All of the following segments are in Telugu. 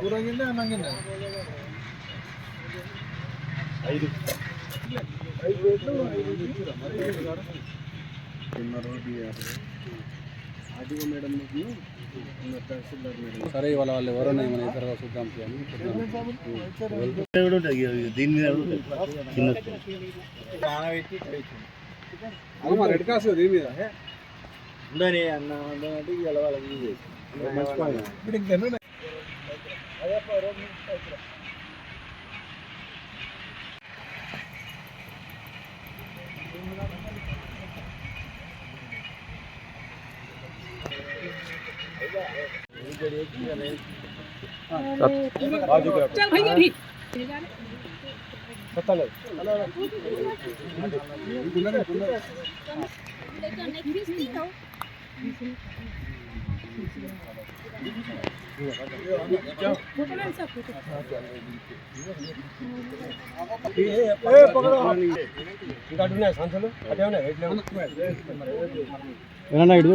కూరగిందే అన్నంగిందే ఐదు. ఐదు రేట్లు ఐదు సరే ఇవాళ వాళ్ళు ఎవరైనా ఏమైనా ఇతరుగా చూద్దాం అని కూడా ఉంటుంది ఇక దీని మీద కూడా ఉంటుంది. చిన్న నానబెట్టి ఇట్లా ఇచ్చింది. అమ్మ రెడ్ కాస్ దీని మీద ఉండని అన్న ఉండనంటే ఇవాళ వాళ్ళకి ఇది చేసి. మంచి పని. ఇప్పుడు ఇంకెన్ని ఉన్నాయి? चल भैया भी ఏ, పక్కన. ఇంకా అటు ఉన్నాయి సంచులు అటే ఉన్నాయి ఏమన్నా ఇటు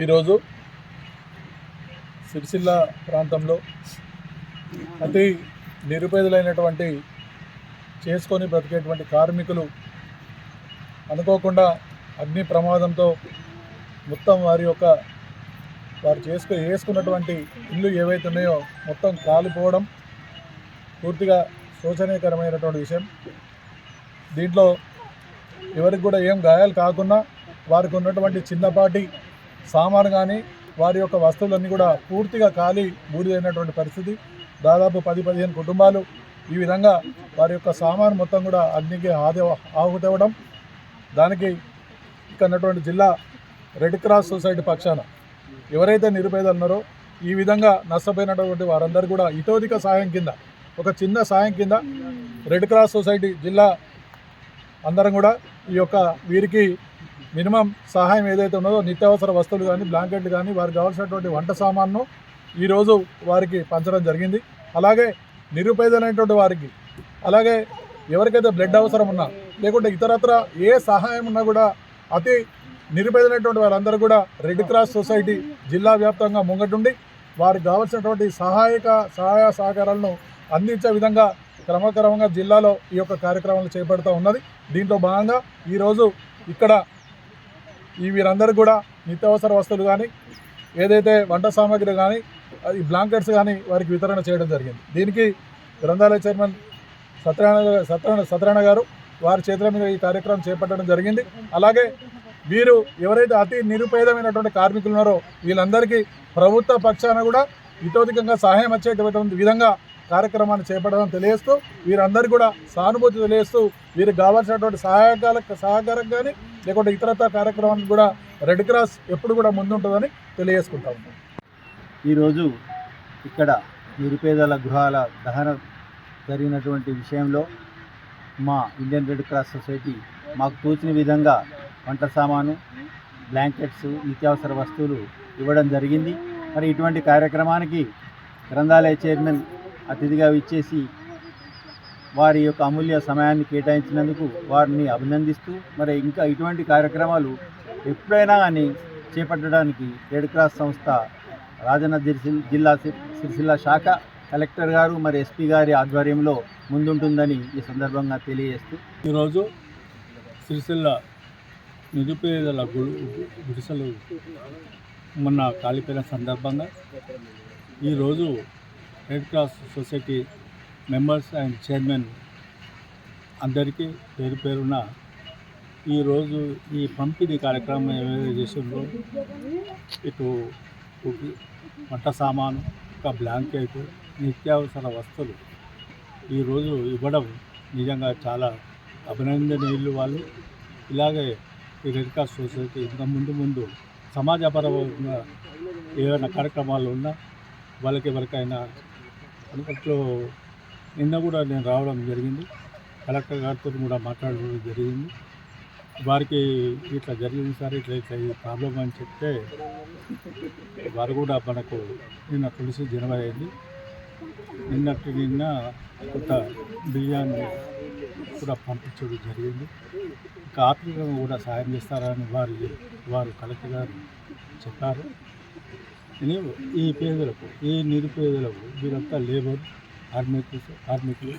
ఈరోజు సిరిసిల్ల ప్రాంతంలో అతి నిరుపేదలైనటువంటి చేసుకొని బ్రతికేటువంటి కార్మికులు అనుకోకుండా అగ్ని ప్రమాదంతో మొత్తం వారి యొక్క వారు చేసుకు వేసుకున్నటువంటి ఇల్లు ఏవైతే ఉన్నాయో మొత్తం కాలిపోవడం పూర్తిగా శోచనీయకరమైనటువంటి విషయం. దీంట్లో ఎవరికి కూడా ఏం గాయాలు కాకుండా వారికి ఉన్నటువంటి చిన్నపాటి సామాను కానీ వారి యొక్క వస్తువులన్నీ కూడా పూర్తిగా ఖాళీ బూడిదైనటువంటి పరిస్థితి. దాదాపు పది పదిహేను కుటుంబాలు ఈ విధంగా వారి యొక్క సామాను మొత్తం కూడా అగ్నికి ఆది ఆహుతవ్వడం. దానికి ఇక్కడ జిల్లా రెడ్ క్రాస్ సొసైటీ పక్షాన ఎవరైతే నిరుపేదలు ఉన్నారో ఈ విధంగా నష్టపోయినటువంటి వారందరూ కూడా ఇతోధిక సాయం కింద ఒక చిన్న సాయం కింద రెడ్ క్రాస్ సొసైటీ జిల్లా అందరం కూడా ఈ యొక్క వీరికి మినిమం సహాయం ఏదైతే ఉన్నదో నిత్యావసర వస్తువులు కానీ బ్లాంకెట్లు కానీ వారికి కావాల్సినటువంటి వంట సామాన్ను ఈరోజు వారికి పంచడం జరిగింది. అలాగే నిరుపేదలైనటువంటి వారికి అలాగే ఎవరికైతే బ్లడ్ అవసరం ఉన్నా లేకుంటే ఇతరత్ర ఏ సహాయం ఉన్నా కూడా అతి నిరుపేదలైనటువంటి వారందరూ కూడా రెడ్ క్రాస్ సొసైటీ జిల్లా వ్యాప్తంగా ముంగటుండి వారికి కావాల్సినటువంటి సహాయక సహాయ సహకారాలను అందించే విధంగా క్రమక్రమంగా జిల్లాలో ఈ యొక్క కార్యక్రమాలు చేపడుతూ ఉన్నది. దీంట్లో భాగంగా ఈరోజు ఇక్కడ ఈ వీరందరూ కూడా నిత్యావసర వస్తువులు కానీ ఏదైతే వంట సామాగ్రి కానీ అది బ్లాంకెట్స్ కానీ వారికి వితరణ చేయడం జరిగింది. దీనికి గ్రంథాలయ చైర్మన్ సత్యనారాయణ సత్యనారాయణ సత్యనారాయణ గారు వారి చేతుల మీద ఈ కార్యక్రమం చేపట్టడం జరిగింది. అలాగే వీరు ఎవరైతే అతి నిరుపేదమైనటువంటి కార్మికులు ఉన్నారో వీళ్ళందరికీ ప్రభుత్వ పక్షాన కూడా ఇతోధికంగా సహాయం వచ్చేటువంటి విధంగా కార్యక్రమాన్ని చేపట్టడం తెలియజేస్తూ వీరందరికీ కూడా సానుభూతి తెలియజేస్తూ వీరికి కావాల్సినటువంటి సహాయకాల సహకారం కానీ లేకుంటే ఇతరత కార్యక్రమానికి కూడా రెడ్ క్రాస్ ఎప్పుడు కూడా ముందుంటుందని తెలియజేసుకుంటా ఉన్నాం. ఈరోజు ఇక్కడ నిరుపేదల గృహాల దహన జరిగినటువంటి విషయంలో మా ఇండియన్ రెడ్ క్రాస్ సొసైటీ మాకు తోచిన విధంగా వంట సామాను బ్లాంకెట్స్ నిత్యావసర వస్తువులు ఇవ్వడం జరిగింది. మరి ఇటువంటి కార్యక్రమానికి గ్రంథాలయ చైర్మన్ అతిథిగా ఇచ్చేసి వారి యొక్క అమూల్య సమయాన్ని కేటాయించినందుకు వారిని అభినందిస్తూ మరి ఇంకా ఇటువంటి కార్యక్రమాలు ఎప్పుడైనా కానీ చేపట్టడానికి రెడ్ క్రాస్ సంస్థ రాజన్న జిల్లా సి- సిరిసిల్ల శాఖ కలెక్టర్ గారు మరి ఎస్పీ గారి ఆధ్వర్యంలో ముందుంటుందని ఈ సందర్భంగా తెలియజేస్తూ. ఈరోజు సిరిసిల్ల నిరుపేదల గుడిసెలు మొన్న కాలిపోయిన సందర్భంగా ఈరోజు red cross society members and chairman అందరికీ పేరు పేరున ఈరోజు ఈ పంపిణీ కార్యక్రమం ఏదైతే చేసిందో ఇటు వంట సామాను ఒక బ్లాంకెట్ నిత్యావసర వస్తువులు ఈరోజు ఇవ్వడం నిజంగా చాలా అభినందనీయులు వాళ్ళు. ఇలాగే ఈ రెడ్ క్రాస్ సొసైటీ ఇంకా ముందు ముందు సమాజపరంగా ఏమైనా కార్యక్రమాలు ఉన్నా వాళ్ళకి ఎవరికైనా అందుబాటులో నిన్న కూడా నేను రావడం జరిగింది. కలెక్టర్ గారితో కూడా మాట్లాడడం జరిగింది. వారికి ఇట్లా జరిగింది సార్ ఇట్లా ఇట్లా ఈ ప్రాబ్లం అని చెప్తే వారు కూడా మనకు నిన్న తులసి జనవరి అయింది. నిన్నటి నిన్న కొంత బియ్యాన్ని కూడా పంపించడం జరిగింది. ఇంకా ఆర్థికంగా కూడా సాయం చేస్తారని వారు వారు కలెక్టర్ గారు చెప్పారు. ఈ పేదలకు ఈ నిరుపేదలకు వీరంతా లేబర్ కార్మికులు కార్మికులు.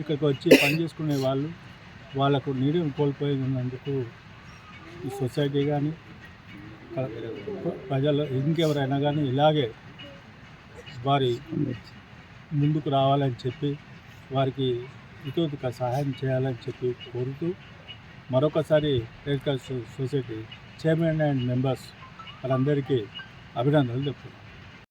ఇక్కడికి వచ్చి పని చేసుకునే వాళ్ళు వాళ్ళకు నీరుని కోల్పోయినందుకు ఈ సొసైటీ కానీ ప్రజలు ఇంకెవరైనా కానీ ఇలాగే వారి ముందుకు రావాలని చెప్పి వారికి ఇతోదిక సహాయం చేయాలని చెప్పి కోరుతూ మరొకసారి red cross society chairman and members వాళ్ళందరికీ అభినందనలు చెప్తున్నాను